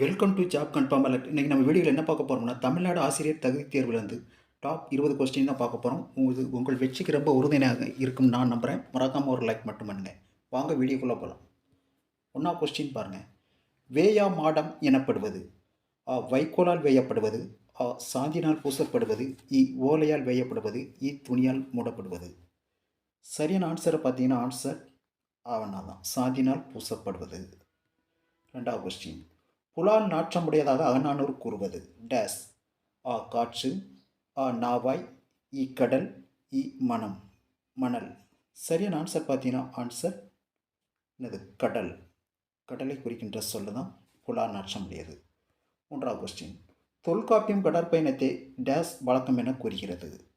Welcome to job confirm alert இன்றைக்கி நம்ம வீடியோவில் என்ன பார்க்க போகிறோம்னா தமிழ்நாடு ஆசிரியர் தகுதி தேர்வுலேருந்து டாப் இருபது கொஸ்டின் தான் பார்க்க போகிறோம் உங்களுக்கு உங்கள் வெற்றிக்கு ரொம்ப உறுதுணையாக இருக்கும் நான் நம்புகிறேன் மறக்காமல் ஒரு லைக் மட்டும் பண்ணுங்க. வாங்க வீடியோக்குள்ளே போகலாம் ஒன்றா கொஸ்டின் பாருங்கள் வேயா மாடம் எனப்படுவது? ஆ வைக்கோலால் வேயப்படுவது? ஆ சாந்தினால் பூசப்படுவது? இ ஓலையால் வேயப்படுவது? இ துணியால் மூடப்படுவது? சரியான ஆன்சரை பார்த்தீங்கன்னா ஆன்சர் ஆவணா தான் சாந்தினால் பூசப்படுவது. ரெண்டாவது கொஸ்டின் புலான் நாற்றமுடையதாக அகநானூர் கூறுவது. டேஸ். ஆ காற்று. ஆ நாவாய். இ கடல். இ மனம். மணல். சரியான ஆன்சர் பார்த்தீங்கன்னா ஆன்சர் என்னது? கடல். கடலை குறிக்கின்ற சொல்லு தான் புலால் நாற்றமுடையது. மூன்றாவது கொஸ்டின் தொல்காப்பியம் கடற்பயணத்தை டேஸ் வழக்கம் என கூறுகிறது.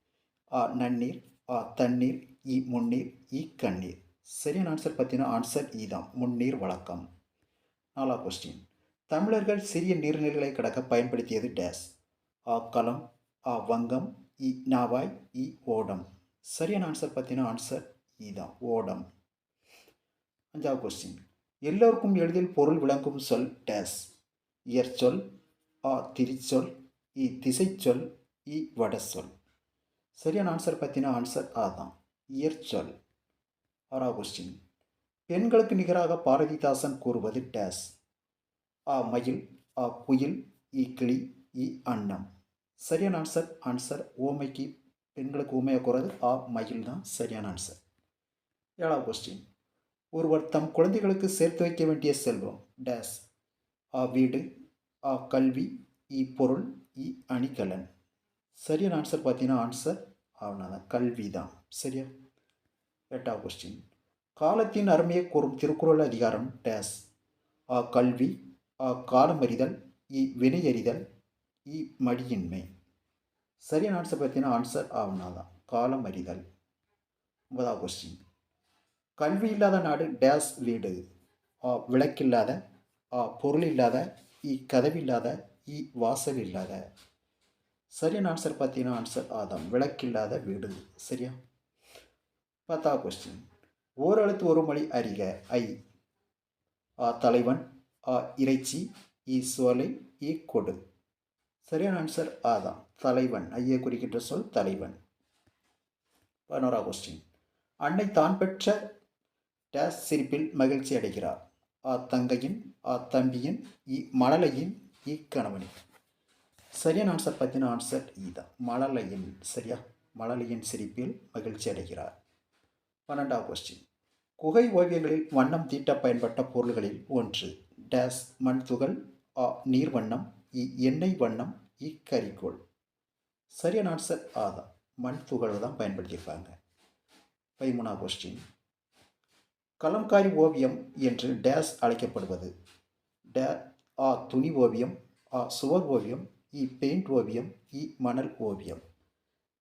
ஆ நன்னீர். ஆ தண்ணீர். இ முன்னீர். இ கண்ணீர். சரியான ஆன்சர் பார்த்தீங்கன்னா ஆன்சர் இ தான் முன்னீர் வழக்கம். நாலாவது கொஸ்டின் தமிழர்கள் சிறிய நீர்நிலைகளை கடக்க பயன்படுத்தியது டேஸ். ஆ கலம் ஆ வங்கம் இ நாவாய் இ ஓடம். சரியான ஆன்சர் பார்த்தீங்கன்னா ஆன்சர் இ தான் ஓடம். அஞ்சாவது கொஸ்டின் எல்லோருக்கும் எளிதில் பொருள் விளங்கும் சொல் டேஸ். இயற்சொல் ஆ திரிச்சொல் இ திசைச்சொல் இ வடசொல் சரியான ஆன்சர் பார்த்தீங்கன்னா ஆன்சர் ஆ தான் இயற்சொல் ஆறாவது கொஸ்டின் பெண்களுக்கு நிகராக பாரதிதாசன் கூறுவது டேஸ். ஆ மயில் ஆ புயில் இ கிளி இ அன்னம். சரியான ஆன்சர் ஆன்சர் ஓமைக்கு பெண்களுக்கு ஓமையாக கூறது. ஆ மயில் தான் சரியான ஆன்சர் ஏழாவது கொஸ்டின் ஒருவர் தம் குழந்தைகளுக்கு சேர்த்து வைக்க வேண்டிய செல்வம் டேஸ் ஆ வீடு ஆ கல்வி இ பொருள் இ அணிகலன். சரியான ஆன்சர் பார்த்தீங்கன்னா ஆன்சர் ஆவணா கல்வி தான். சரியா? எட்டாவது கொஸ்டின் காலத்தின் அருமையை கூறும் திருக்குறள் அதிகாரம் டேஸ் ஆ கல்வி காலமறிதல் இ வினையறிதல் இ மடியின்மை. சரியான ஆன்சர் பார்த்தீங்கன்னா ஆன்சர் ஆகுனா தான் காலம் அறிதல் ஒன்பதாவது கொஸ்டின் கல்வி இல்லாத நாடு டேஸ் வீடு. ஆ விளக்கில்லாத ஆ பொருள் இல்லாத இ கதவில்லாத இ வாசல் இல்லாத சரியான ஆன்சர் பார்த்தீங்கன்னா ஆன்சர் ஆதாம். விளக்கில்லாத வீடு. சரியா? பத்தாவது கொஸ்டின் ஓரெழுத்து ஒரு மொழி அறிக. ஐ. ஆ தலைவன் இறைச்சி இ சோலை இ கொடு. சரியான ஆன்சர் ஆதான் தலைவன். ஐயை குறிக்கின்ற சொல் தலைவன். பதினோரா கொஸ்டின் அன்னை தான் பெற்ற டேஸ் சிரிப்பில் மகிழ்ச்சி அடைகிறார். ஆ தங்கையின் ஆ தம்பியின் இ மணலையின் இ கணவனின். சரியான ஆன்சர் பார்த்தீங்கன்னா ஆன்சர் இ தான் மழலையின் சரியா? மழலையின் சிரிப்பில் மகிழ்ச்சி அடைகிறார். பன்னெண்டாவது கொஸ்டின் குகை ஓவியங்களில் வண்ணம் தீட்ட பயன்பட்ட பொருள்களில் ஒன்று. டேஸ் மண் துகள் ஆ நீர் வண்ணம் இ எண்ணெய் வண்ணம் இ கரிக்கோள் சரியான ஆன்சர் ஆதான் மண் துகளை தான் பயன்படுத்தியிருப்பாங்க. பைமுனா கொஸ்டின் கலம்காரி ஓவியம் என்று டேஸ் அழைக்கப்படுவது. டே ஆ துணி ஓவியம் ஆ சுவர் ஓவியம் இ பெயிண்ட் ஓவியம் இ மணல் ஓவியம்.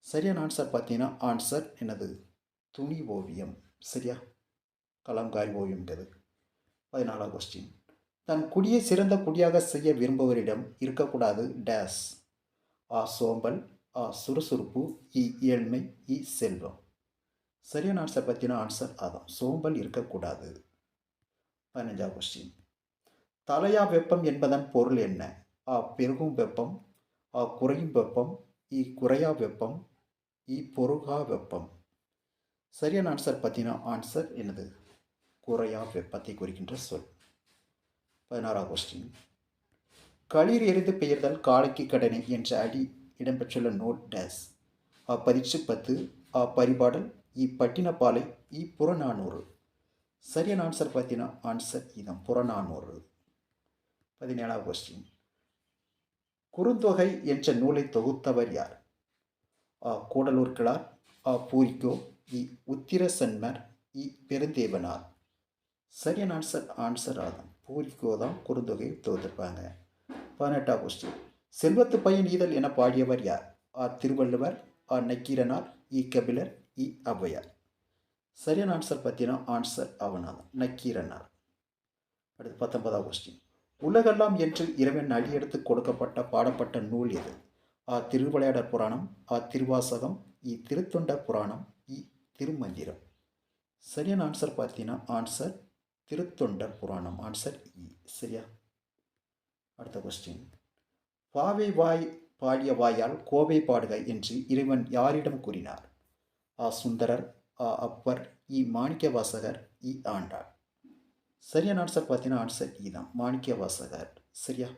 சரியான ஆன்சர் பார்த்தீங்கன்னா ஆன்சர் என்னது? துணி ஓவியம். சரியா? கலம்காரி ஓவியம்ன்றது பதினாலாம் கொஸ்டின் தன் குடியை சிறந்த குடியாக செய்ய விரும்புவரிடம் இருக்கக்கூடாது. டேஸ். ஆ சோம்பல் ஆ சுறுசுறுப்பு இ ஏழ்மை இ செல்வம். சரியான ஆன்சர் பற்றின ஆன்சர் அதான். சோம்பல் இருக்கக்கூடாது. பதினஞ்சாம் கொஸ்டின் தலையா வெப்பம் என்பதன் பொருள் என்ன? ஆ பெருகும் வெப்பம் ஆ குறையும் வெப்பம் இ குறையா வெப்பம் இ பொருகா வெப்பம். சரியான ஆன்சர் பற்றின ஆன்சர் என்னது? குறையா வெப்பத்தை குறிக்கின்ற சொல். பதினாறாவது கொஸ்டின் களிர் எரிந்து பெயர்தல் காலைக்கு கடனை என்ற அடி இடம்பெற்றுள்ள நோட் டேஸ். ஆ பரீட்சை பத்து ஆ பரிபாடல் இ பட்டினப்பாலை இ புறநானூறு. சரியான ஆன்சர் பார்த்தீங்கன்னா ஆன்சர் இதான் புறநானூறு. பதினேழாவது கொஸ்டின் குறுந்தொகை என்ற நூலை தொகுத்தவர் யார்? ஆ கூடலூர் கிளார் ஆ பூரிக்கோ இ. உத்திர சன்மர் இ. பெருந்தேவனார். சரியான ஆன்சர் ஆன்சர் ஆதான் பூரிக்கோ தான் குறுந்தொகை தொகுத்திருப்பாங்க. பதினெட்டாம் கொஸ்டின் செல்வத்து பையன் ஈதல் என பாடியவர் யார்? ஆ. திருவள்ளுவர் ஆ. நக்கீரனார் இ. கபிலர் இ. ஔவையார். சரியான ஆன்சர் பார்த்தீங்கன்னா ஆன்சர் அவனாதான் நக்கீரனார். அடுத்து பத்தொன்பதாம் கொஸ்டின் உலகெல்லாம் என்று இறைவன் அடியெடுத்து கொடுக்கப்பட்ட பாடப்பட்ட நூல் எது? ஆ. திருவிளையாடற் புராணம் ஆ. திருவாசகம் இ. திருத்தொண்ட புராணம் இ. திருமந்திரம். சரியான ஆன்சர் பார்த்தீங்கன்னா ஆன்சர் திருத்தொண்டர் புராணம். ஆன்சர் இ e. சரியா? அடுத்த கொஸ்டின் பாவை வாய் பாடிய வாயால் கோவை பாடுக என்று இறைவன் யாரிடம் கூறினார்? ஆ சுந்தரர் ஆ அப்பர் இ மாணிக்க வாசகர் இ ஆண்டாள். சரியான ஆன்சர் பார்த்தீங்கன்னா ஆன்சர் இ e தான். மாணிக்க வாசகர் சரியா?